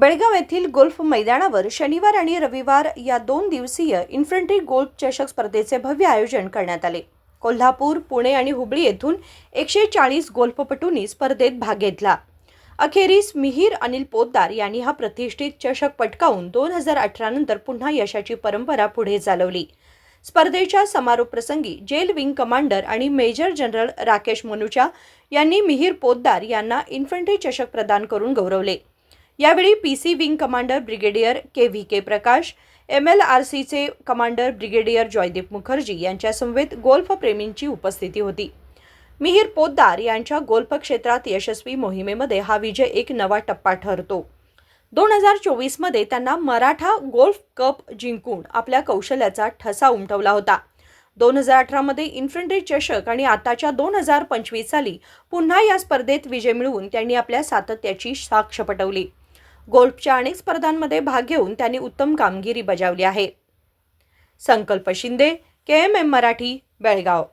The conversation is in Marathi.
बेळगाव येथील गोल्फ मैदानावर शनिवार आणि रविवार या दोन दिवसीय इन्फंट्री गोल्फ चषक स्पर्धेचे भव्य आयोजन करण्यात आले. कोल्हापूर पुणे आणि हुबळी येथून एकशे चाळीस गोल्फपटूंनी स्पर्धेत भाग घेतला. अखेरीस मिहीर अनिल पोद्दार यांनी हा प्रतिष्ठित चषक पटकावून दोन हजार अठरा नंतर पुन्हा यशाची परंपरा पुढे चालवली. स्पर्धेच्या समारोप प्रसंगी जेल विंग कमांडर आणि मेजर जनरल राकेश मनुचा यांनी मिहीर पोद्दार यांना इन्फंट्री चषक प्रदान करून गौरवले. यावेळी P C wing commander brigadier K V K Prakash M L R सीचे कमांडर ब्रिगेडियर जयदीप मुखर्जी यांच्या गोल्फप्रेमींची उपस्थिती होती. मिहीर पोद्दार यांच्या गोल्फ क्षेत्रात यशस्वी मोहिमेमध्ये हा विजय एक नवा टप्पा ठरतो. दोन हजार चोवीसमध्ये त्यांना मराठा गोल्फ कप जिंकून आपल्या कौशल्याचा ठसा उमटवला होता. दोन हजार अठरामध्ये इन्फंट्री चषक आणि आताच्या दोन हजार पंचवीस साली पुन्हा या स्पर्धेत विजय मिळवून त्यांनी आपल्या सातत्याची साक्ष पटवली. गोल्फच्या अनेक स्पर्धांमध्ये भाग घेऊन त्यांनी उत्तम कामगिरी बजावली आहे. Sankalp Shinde K M M Marathi Belgaum.